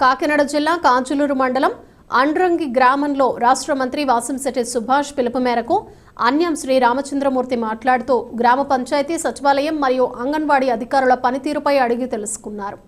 కాకినాడ జిల్లా కాంచులూరు మండలం అండ్రంగి గ్రామంలో రాష్ట్ర మంత్రి వాసంశెట్టి సుభాష్ పిలుపు మేరకు అన్యం శ్రీ రామచంద్రమూర్తి మాట్లాడుతూ గ్రామ పంచాయతీ సచివాలయం మరియు అంగన్వాడీ అధికారుల పనితీరుపై అడిగి తెలుసుకున్నారు.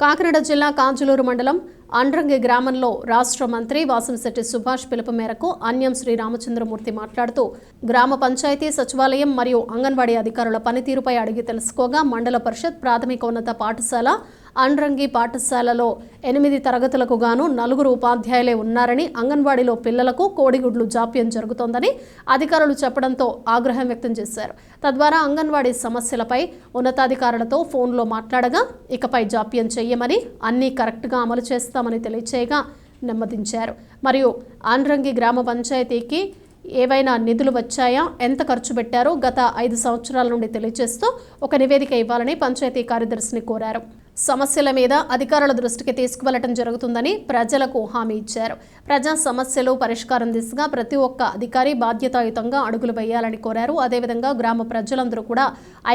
కాకినాడ జిల్లా కాంచులూరు మండలం అండ్రంగి గ్రామంలో రాష్ట్ర మంత్రి వాసంశెట్టి సుభాష్ పిలుపు మేరకు అన్యం శ్రీ రామచంద్రమూర్తి మాట్లాడుతూ గ్రామ పంచాయతీ సచివాలయం మరియు అంగన్వాడీ అధికారుల పనితీరుపై అడిగి తెలుసుకోగా మండల పరిషత్ ప్రాథమికోన్నత పాఠశాల అండ్రంగి పాఠశాలలో ఎనిమిది తరగతులకు గాను నలుగురు ఉపాధ్యాయులే ఉన్నారని అంగన్వాడీలో పిల్లలకు కోడిగుడ్లు జాప్యం జరుగుతోందని అధికారులు చెప్పడంతో ఆగ్రహం వ్యక్తం చేశారు. తద్వారా అంగన్వాడీ సమస్యలపై ఉన్నతాధికారులతో ఫోన్లో మాట్లాడగా ఇకపై జాప్యం చెయ్యమని అన్నీ కరెక్ట్గా అమలు చేస్తామని తెలియచేయగా నెమ్మదించారు. మరియు ఆండ్రంగి గ్రామ పంచాయతీకి ఏవైనా నిధులు వచ్చాయా? ఎంత ఖర్చు పెట్టారో? గత ఐదు సంవత్సరాల నుండి తెలియజేస్తూ ఒక నివేదిక ఇవ్వాలని పంచాయతీ కార్యదర్శిని కోరారు. సమస్యల మీద అధికారుల దృష్టికి తీసుకువెళ్ళడం జరుగుతుందని ప్రజలకు హామీ ఇచ్చారు. ప్రజా సమస్యలు పరిష్కారం దిశగా ప్రతి ఒక్క అధికారి బాధ్యతాయుతంగా అడుగులు వేయాలని కోరారు. అదేవిధంగా గ్రామ ప్రజలందరూ కూడా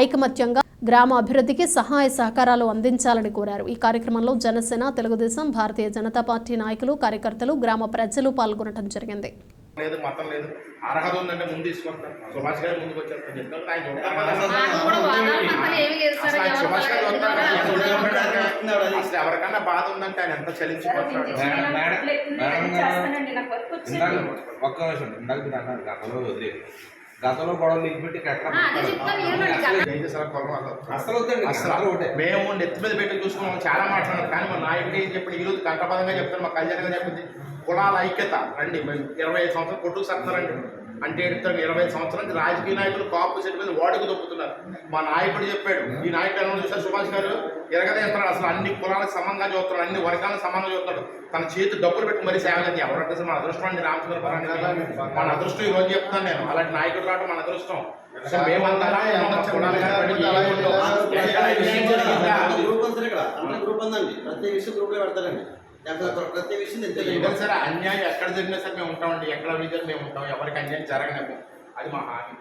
ఐకమత్యంగా గ్రామ అభివృద్ధికి సహాయ సహకారాలు అందించాలని కోరారు. ఈ కార్యక్రమంలో జనసేన తెలుగుదేశం భారతీయ జనతా పార్టీ నాయకులు కార్యకర్తలు గ్రామ ప్రజలు పాల్గొనడం జరిగింది. లేదు మతం లేదు. అర్హత ఉందంటే ముందు తీసుకొస్తాను. సుభాష్ గారు ముందుకు వచ్చేస్తాను చెప్తాను ఆయన సుభాష్ గారు. అసలు ఎవరికన్నా బాధ ఉందంటే ఆయన ఎంత ఇందాక ఒక్క నిమిషం ఇందాక మీరు అన్నారు గతంలో వదిలే గతంలో చెప్తాను కులం వాళ్ళు? అసలు అసలు మేము నెత్తి మీద పెట్టి చూసుకున్నాం చాలా మాట్లాడారు. కానీ మా నాయకుడు ఏం చెప్పి ఈ రోజు గంటపదంగా చెప్తారు మా కళ్యాణ్ గారు చెప్పింది. కులాల ఐక్యత. రండి మేము ఇరవై ఐదు సంవత్సరాలు కొట్టుకు సత్తున్నారండి అంటే ఇరవై సంవత్సరాల నుంచి రాజకీయ నాయకులు కాపు సెట్ మీద ఓడికి దొప్పుతున్నారు మా నాయకుడు చెప్పాడు ఈ నాయకుడు ఎలా చూసారు సుభాష్ గారు ఎరగదేస్తున్నాడు అసలు అన్ని కులాలకు సమానంగా చూస్తున్నాడు అన్ని వర్గాలకు సమానంగా చూస్తున్నాడు తన చేతి డబ్బులు పెట్టి మరీ సేవ ఎవరు అంటే మన అదృష్టం అండి రామచంద్ర పరాన్ని మన అదృష్టం ఈ రోజు చెప్తాను నేను అలాంటి నాయకుడు రావడం మన అదృష్టం మేమంతా? గ్రూప్ ఉందండి ప్రతి విషయం లో పెడతారండి ప్రతి విషయం ఏదైనా సరే అన్యాయం ఎక్కడ జరిగినా సరే మేము ఉంటామండి. ఎక్కడ అవినీతి మేము ఉంటాం. ఎవరికి అన్యాయం జరగలేము అది మా హామీ.